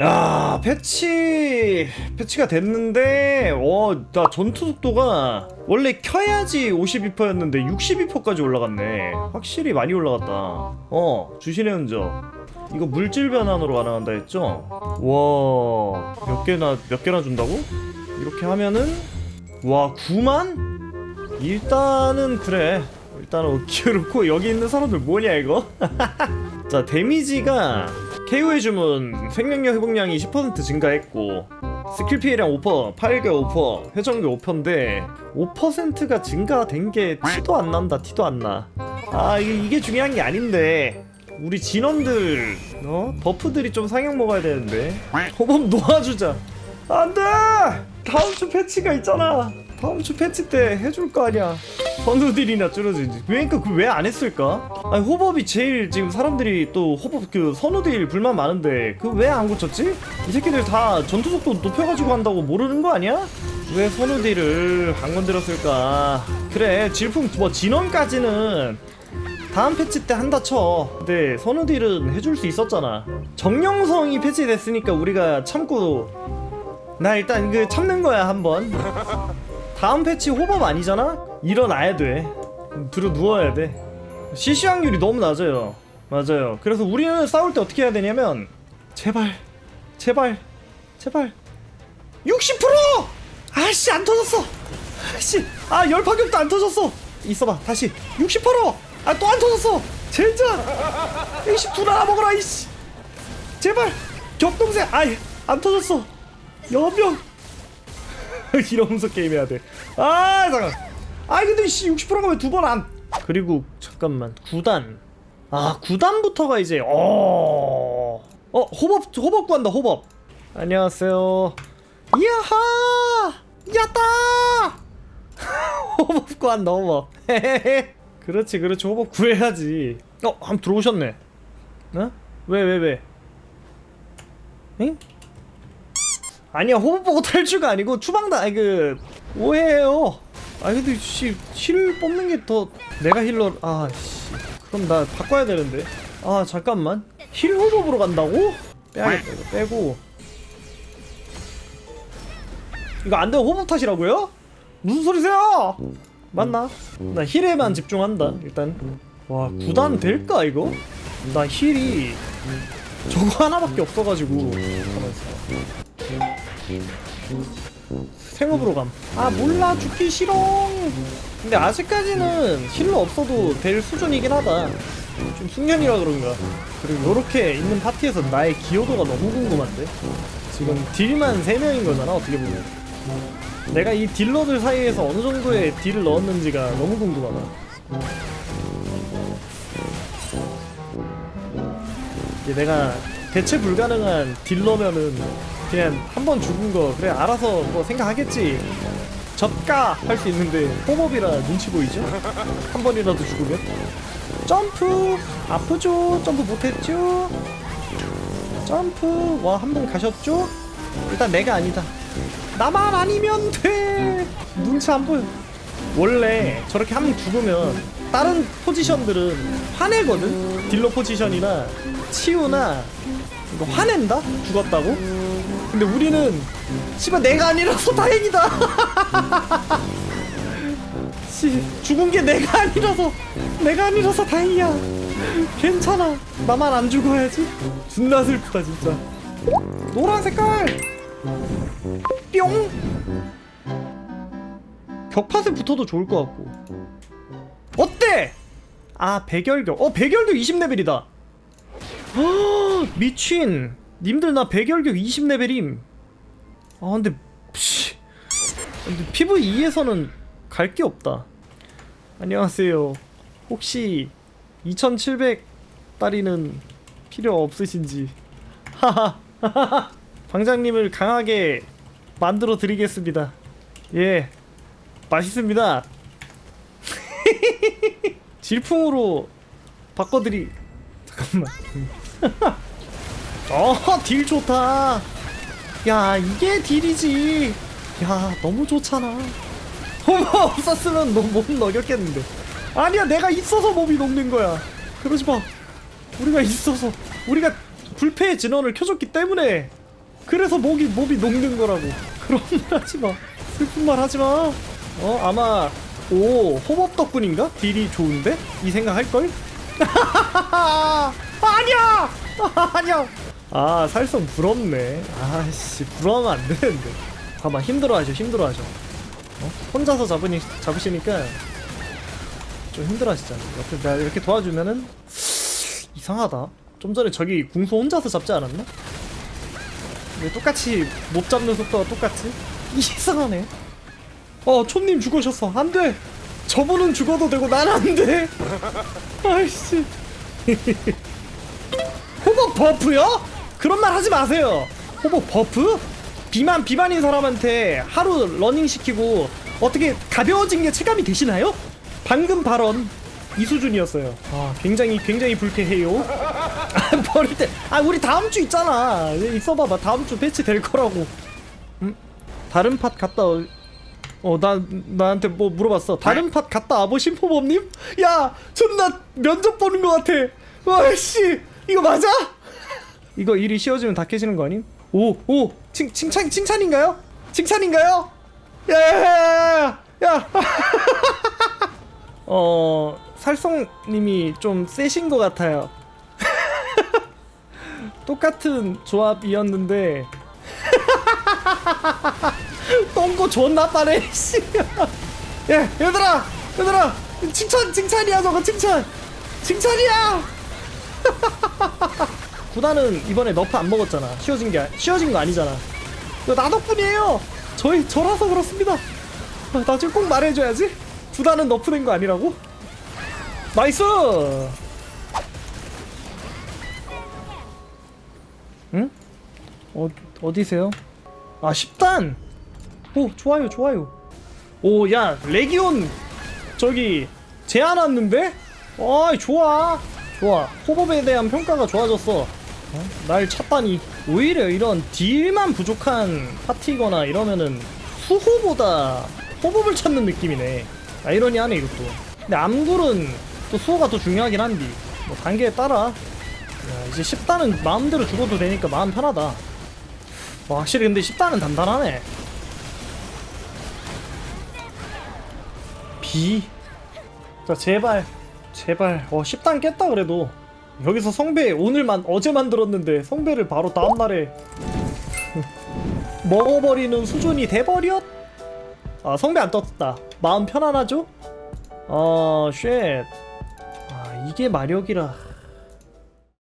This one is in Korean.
야 패치 패치가 됐는데 어나 전투 속도가 원래 켜야지 52%였는데 62%까지 올라갔네. 확실히 많이 올라갔다. 어 주신의 흔적. 이거 물질 변환으로 가능한다 했죠? 와 몇 개나 몇 개나 준다고? 이렇게 하면은 와 9만? 일단은 그래. 일단은 기어놓고 여기 있는 사람들 뭐냐 이거? 자 데미지가 KO의 주문 생명력 회복량이 10% 증가했고 스킬 피해량 5%, 파일가 5%, 회전력 5%인데 5%가 증가된 게 티도 안 난다 티도 안 나. 아 이게, 이게 중요한 게 아닌데 우리 진원들 어 버프들이 좀 상향 먹어야 되는데 호법 놓아주자. 안돼 다음 주 패치가 있잖아. 다음 주 패치 때 해줄 거 아니야. 선우들이나 줄어들지. 그러니까 그 왜 안 했을까? 아니 호법이 제일 지금 사람들이 또 호법 그 선우들 불만 많은데 그 왜 안 고쳤지? 이 새끼들 다 전투 속도 높여가지고 한다고 모르는 거 아니야? 왜 선우들을 안 건드렸을까? 그래 질풍 뭐 진원까지는 다음 패치 때 한다 쳐. 근데 선우딜은 해줄 수 있었잖아. 정령성이 패치됐으니까 우리가 참고 나 일단 그 참는 거야 한번. 다음 패치 호법 아니잖아? 일어나야 돼. 들어 누워야 돼. CC 확률이 너무 낮아요. 맞아요. 그래서 우리는 싸울 때 어떻게 해야 되냐면 제발, 제발, 제발 60%! 아씨 안 터졌어. 아씨 아 열파격도 안 터졌어. 있어봐 다시 60%! 아 또 안 터졌어. 젠장! 22나 먹어라 이씨. 제발 격동생 아이 안 터졌어. 여병 이러면서 게임 해야 돼. 아 잠깐. 아 근데 씨 60%가 왜 두 번 안? 그리고 잠깐만 9단. 아 9단부터가 이제 어. 어 호법 호법 구한다 호법. 안녕하세요. 야하 야따. 호법 구한다 호법. 그렇지 그렇지 호법 구해야지. 어 한번 들어오셨네. 어? 왜왜 왜? 응? 아니야 호흡 보고 탈주가 아니고 추방다 아니 그 오해해요 아 근데 씨힐 뽑는 게 더 내가 힐러 아씨 그럼 나 바꿔야 되는데 아 잠깐만 힐 호흡으로 간다고? 빼야겠다 이거 빼고 이거 안 되면 호흡 탓이라고요? 무슨 소리세요? 맞나? 나 힐에만 집중한다 일단 와 9단 될까 이거? 나 힐이 저거 하나밖에 없어가지고 가만있어 생업으로 감. 아 몰라 죽기 싫어. 근데 아직까지는 힐러 없어도 될 수준이긴 하다. 좀 숙련이라 그런가. 그리고 요렇게 있는 파티에서 나의 기여도가 너무 궁금한데. 지금 딜만 3명인 거잖아 어떻게 보면. 내가 이 딜러들 사이에서 어느 정도의 딜을 넣었는지가 너무 궁금하다. 내가 대체 불가능한 딜러면은 그냥 한 번 죽은 거 그래 알아서 뭐 생각하겠지 접가 할 수 있는데 호법이라 눈치 보이죠? 한 번이라도 죽으면 점프 아프죠? 점프 못했죠? 점프 와 한 번 가셨죠? 일단 내가 아니다 나만 아니면 돼 눈치 안 보여 원래 저렇게 한 번 죽으면 다른 포지션들은 화내거든 딜러 포지션이나 치유나 이거 화낸다? 죽었다고? 근데 우리는 씨발 내가 아니라서 다행이다. 씨 죽은 게 내가 아니라서 내가 아니라서 다행이야. 괜찮아. 나만 안 죽어야지. 존나 슬프다 진짜. 노란 색깔! 뿅! 격팟에 붙어도 좋을 것 같고. 어때? 아 백열격 어 백열격 20레벨이다. 미친 님들 나 백열격 20레벨임. 아 근데 씨. 근데 PVE에서는 갈 게 없다. 안녕하세요. 혹시 2700 따리는 필요 없으신지. 하하. 방장님을 강하게 만들어 드리겠습니다. 예. 맛있습니다. 질풍으로 바꿔드리. 잠깐만 어, 딜 좋다. 야, 이게 딜이지. 야, 너무 좋잖아. 호마 없었으면 너몸 녹였겠는데. 아니야, 내가 있어서 몸이 녹는 거야. 그러지 마. 우리가 있어서, 우리가 불패의 진원을 켜줬기 때문에 그래서 목이 몸이 녹는 거라고 그런 말 하지 마 슬픈 말 하지 마 어 아마 오 호법 덕분인가 딜이 좋은데 이 생각 할 걸? 아니야 아니야 아 살성 부럽네. 아씨 부러우면 안 되는데. 잠깐만 힘들어하죠 힘들어하죠. 어? 혼자서 잡으니 잡으시니까 좀 힘들어하시잖아 옆에 내가 이렇게 도와주면은 이상하다. 좀 전에 저기 궁수 혼자서 잡지 않았나? 왜 똑같이 못 잡는 속도가 똑같지? 이상하네. 어 촌님 죽으셨어. 안돼. 저분은 죽어도 되고 난 안돼. 아이씨. 호복 버프요? 그런 말 하지 마세요 호복 버프? 비만 비만인 사람한테 하루 러닝 시키고 어떻게 가벼워진 게 체감이 되시나요? 방금 발언 이 수준이었어요. 아 굉장히 굉장히 불쾌해요. 아, 버릴 때, 아 우리 다음 주 있잖아. 있어봐봐 다음 주 배치 될 거라고. 음? 다른 팟 갔다 올. 어나 나한테 뭐 물어봤어. 다른 팟 갔다 와보신 포범님? 야 존나 면접 보는 것 같아. 와씨 이거 맞아? 이거 일이 쉬워지면 다 깨지는 거 아님? 오 오 칭 칭찬 칭찬인가요? 칭찬인가요? 야야야야 야. 어 살성님이 좀 세신 것 같아요. 똑같은 조합이었는데 똥꼬 존나 빠네 씨. 야 얘들아 얘들아 칭찬 칭찬이야 저거 칭찬 칭찬이야. 구단은 이번에 너프 안 먹었잖아. 쉬워진 게 아- 쉬워진 거 아니잖아. 나 덕분이에요. 저희 저라서 그렇습니다. 아, 나중에 꼭 말해줘야지. 구단은 너프 된 거 아니라고? 나이스! 응? 어, 어디세요? 아, 10단! 오, 좋아요, 좋아요. 오, 야, 레기온, 저기, 제안 왔는데? 어이, 좋아. 좋아. 호법에 대한 평가가 좋아졌어. 어? 날 찾다니. 오히려 이런 딜만 부족한 파티거나 이러면은 수호보다 호법을 찾는 느낌이네. 아이러니하네 이것도. 근데 암굴은 또 수호가 더 중요하긴 한디. 뭐 단계에 따라. 야, 이제 10단은 마음대로 죽어도 되니까 마음 편하다. 와, 확실히 근데 10단은 단단하네. 비. 자, 제발. 제발. 어, 10단 깼다 그래도. 여기서 성배 오늘만 어제 만들었는데 성배를 바로 다음날에 먹어버리는 수준이 돼버렸? 아 성배 안 떴다 마음 편안하죠? 어 쉣. 아 이게 마력이라